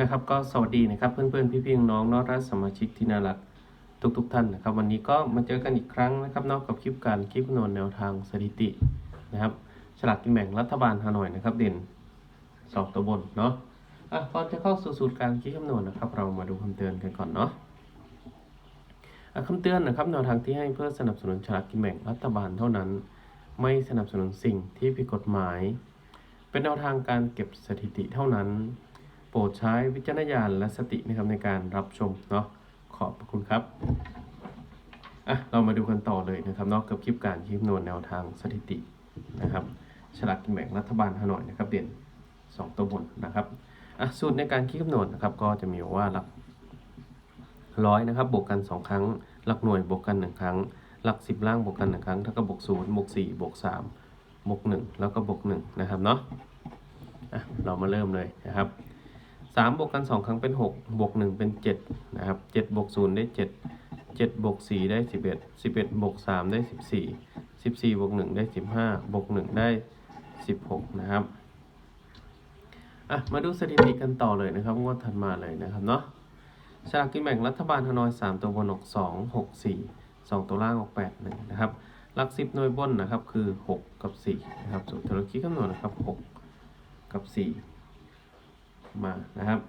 นะครับก็สวัสดีนะครับเพื่อนๆพี่ๆน้องๆน้องรัสมาชิกที่น่ารักทุกๆท่านนะครับวันนี้ก็มาเจอกันอีกครั้งนะครับนอกกับคลิปการคลิปคำนวณแนวทางสถิตินะครับฉลากกินแบ่งรัฐบาลฮานอยนะครับเด่นสองตัวบนเนาะอะก่อนจะเข้าสู่สูตรการคิดคำนวณนะครับ เรามาดูคำเตือนกันก่อนเนาะอะคำเตือนนะครับแนวทางที่ให้เพื่อสนับสนุนฉลากกินแบ่งรัฐบาลเท่านั้น ไม่สนับสนุนสิ่งที่ผิดกฎหมาย เป็นแนวทางการเก็บสถิติเท่านั้น โปรดใช้วิจารณญาณและสตินะครับในการรับชมเนาะขอบคุณครับอะเรามาดูกันต่อเลยนะครับเนอกกับคลิปการคิดคำนวณแนวทางสถิตินะครับฉลากกินแบ่งรัฐบาลฮานอยนะครับเด่น 2 ตัวบนนะครับอะสูตรในการคิดคำนวณนะครับก็จะมีว่าหลักร้อยนะครับบวกกัน 2 ครั้ง หลักหน่วยบวกกัน 1 ครั้ง หลัก 10 ล่างบวกกัน 1 ครั้งเท่ากับบวก0บวก4บวก3บวก1แล้วก็บวก1นะครับเนาะอะเรามาเริ่มเลยนะครับ สามบวกกันสองครั้งเป็นหกบวกหนึ่งเป็นเจ็ดนะครับเจ็ดบวกศูนย์ได้เจ็ดเจ็ดบวกสี่ได้สิบเอ็ดสิบเอ็ดบวกสามได้สิบสี่สิบสี่บวกหนึ่งได้สิบห้าบวกหนึ่งได้สิบหกนะครับอะมาดูสถิติกันต่อเลยนะครับงวดถัดมาเลยนะครับเนาะฉลากกินแบ่งรัฐบาลฮานอยสามตัวบนออกสองหกสี่สองตัวล่างออกแปดหนึ่งนะครับหลักสิบหน่วยบนนะครับคือหกกับสี่นะครับสูตรธุรกิจคำนวณนะครับหกกับสี่ มานะครับ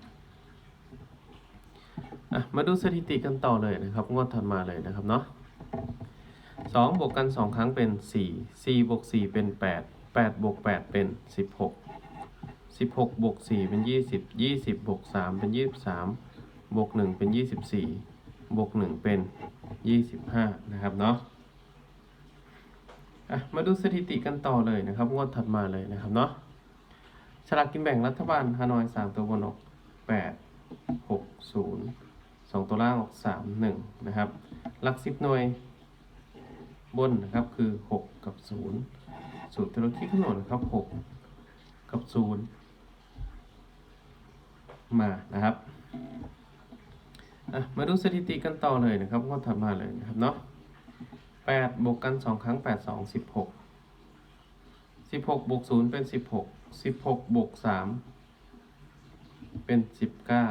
อะมาดูสถิติกันต่อเลยนะครับงวดถัดมาเลยนะครับเนาะสองบวกกันสองครั้งเป็นสี่สี่บวกสี่เป็นแปดแปดบวกแปดเป็นสิบหกสิบหกบวกสี่เป็นยี่สิบยี่สิบบวกสามเป็นยี่สิบสามบวกหนึ่งเป็นยี่สิบสี่บวกหนึ่งเป็นยี่สิบห้านะครับเนาะอะมาดูสถิติกันต่อเลยนะครับงวดถัดมาเลยนะครับเนาะ ฉลากกินแบ่งรัฐบาลฮานอยสามตัวบนออกแปดหกศูนย์สองตัวล่างออกสามหนึ่งนะครับ หลักสิบหน่วยบนนะครับคือหกกับศูนย์สูตรธุรกิจขนวณนะครับหกกับศูนย์มานะครับมาดูสถิติกันต่อเลยนะครับงวดถัดมาเลยนะครับเนาะแปดบวกกันสองครั้งแปดสองสิบหก สิบหกบวกศูนย์เป็นสิบหกสิบหกบวกสามเป็นสิบเก้า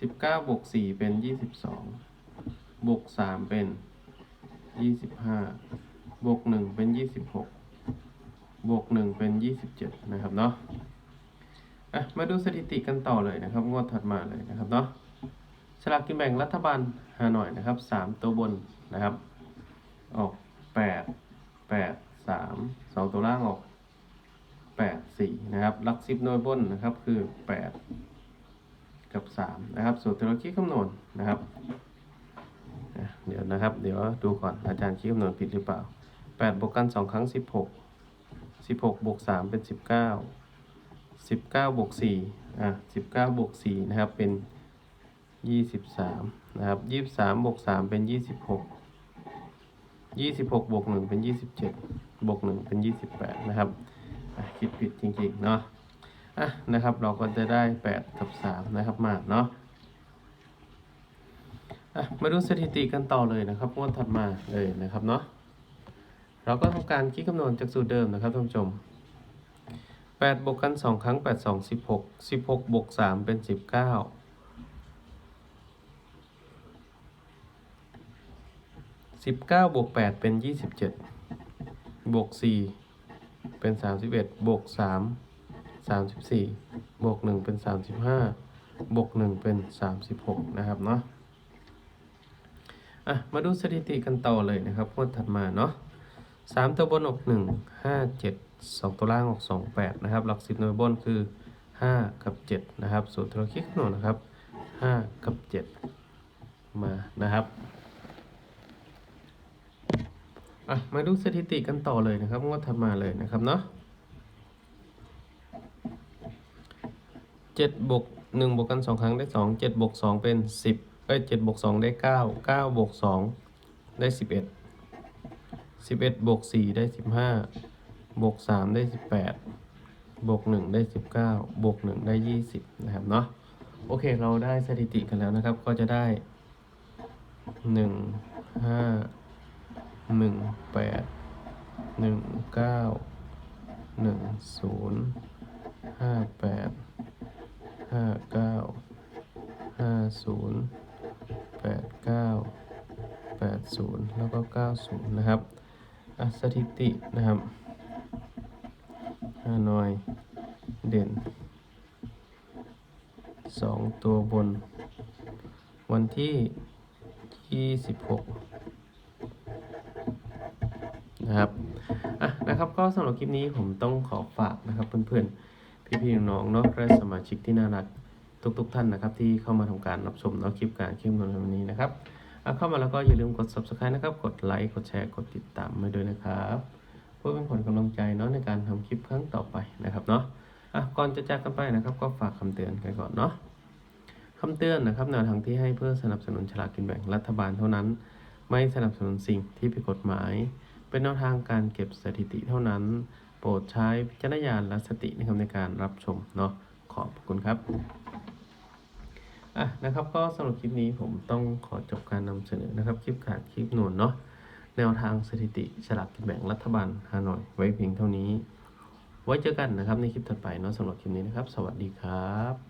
สิบเก้าบวกสี่เป็นยี่สิบสองบวกสามเป็นยี่สิบห้าบวกหนึ่งเป็นยี่สิบหกบวกหนึ่งเป็นยี่สิบเจ็ดนะครับเนาะอะมาดูสถิติกันต่อเลยนะครับ งวดถัดมาเลยนะครับเนาะฉลากกินแบ่งรัฐบาลฮานอยนะครับสามตัวบนนะครับ ออกแปดแปด สามสองตัวล่างออกแปดสี่นะครับลักสิบหน่วยบนนะครับคือแปดกับสามนะครับสูตรธุรกิจคำนวณนะครับเดี๋ยวนะครับ เดี๋ยวดูก่อนอาจารย์คิดคำนวณผิดหรือเปล่าแปดบวกกันสองครั้งสิบหกสิบหกบวกสามเป็นสิบเก้าสิบเก้าบวกสี่อะสิบเก้าบวกสี่นะครับเป็นยี่สิบสามนะครับยี่สิบสามบวกสามเป็นยี่สิบหกยี่สิบหกบวกหนึ่งเป็นยี่สิบเจ็ด บวกหนึ่งเป็นยี่สิบแปดนะครับคิดผิดจริงๆเนาะอะนะครับเราก็จะได้แปดกับสามนะครับมาเนาะอะมาดูสถิติกันต่อเลยนะครับงวดถัดมาเลยนะครับเนาะเราก็ทำการคิดคำนวณจากสูตรเดิมนะครับท่านผู้ชมแปดบวกกันสองครั้งแปดสองสิบหกสิบหกบวกสามเป็นสิบเก้าสิบเก้าบวกแปดเป็นยี่สิ บวกสี่เป็นสามสิบเอ็ดบวกสามสามสิบสี่บวกหนึ่งเป็นสามสิบห้าบวกหนึ่งเป็นสามสิบหกนะครับเนาะอะมาดูสถิติกันต่อเลยนะครับงวดถัดมาเนาะสามตัวบนออกหนึ่งห้าเจ็ดสองตัวล่างออกสองแปดนะครับ หลักสิบหน่วยบนคือห้ากับเจ็ดนะครับ สูตรธุรกิจคำนวณนะครับห้ากับเจ็ดมานะครับ อะมาดูสถิติกันต่อเลยนะครับงวดถัดมาเลยนะครับเนาะเจ็ดบวกหนึ่งบวกกันสองครั้งได้สองเจ็ดบวกสองเป็นสิบเอ้ยเจ็ดบวกสองได้เก้าเก้าบวกสองได้สิบเอ็ดสิบเอ็ดบวกสี่ได้สิบห้าบวกสามได้สิบแปดบวกหนึ่งได้สิบเก้าบวกหนึ่งได้ยี่สิบนะครับเนาะโอเคเราได้สถิติกันแล้วนะครับ ก็จะได้หนึ่งห้า หนึ่งแปดหนึ่งเก้าหนึ่งศูนย์ห้าแปดห้าเก้าห้าศูนย์แปดเก้าแปดศูนย์แล้วก็เก้าศูนย์นะครับอะสถิตินะครับฮานอยเด่นสองตัวบน วันที่ยี่สิบหก นะครับอะนะครับก็สำหรับคลิปนี้ผมต้องขอฝากนะครับเพื่อนๆพี่ๆน้องๆเนาะและสมาชิกที่น่ารักทุกๆท่านนะครับ ที่เข้ามาทำการรับชมเนาะคลิปการคลิปนนวันนี้นะครับอะเข้ามาแล้วก็อย่าลืมกด subscribe นะครับ กดไลค์กดแชร์กดติดตามมาด้วยนะครับเพื่อเป็นผลกำลังใจเนาะในการทำคลิปครั้งต่อไปนะครับเนาะอะก่อนจะจากกันไปนะครับ ก็ฝากคำเตือนกันก่อนเนาะคำเตือนนะครับแนวทางที่ให้เพื่อสนับสนุนฉลากกินแบ่งรัฐบาลเท่านั้น ไม่สนับสนุนสิ่งที่ผิดกฎหมาย เป็นแนวทางการเก็บสถิติเท่านั้น โปรดใช้วิจารณญาณและสตินะครับในการรับชมเนาะขอบคุณครับอะนะครับก็สำหรับคลิปนี้ผมต้องขอจบการนำเสนอนะครับคลิปขาดคลิปหนุนเนาะแนวทางสถิติฉลากกินแบ่งรัฐบาลฮานอยไว้เพียงเท่านี้ ไว้เจอกันนะครับในคลิปถัดไปเนาะสำหรับคลิปนี้นะครับ สวัสดีครับ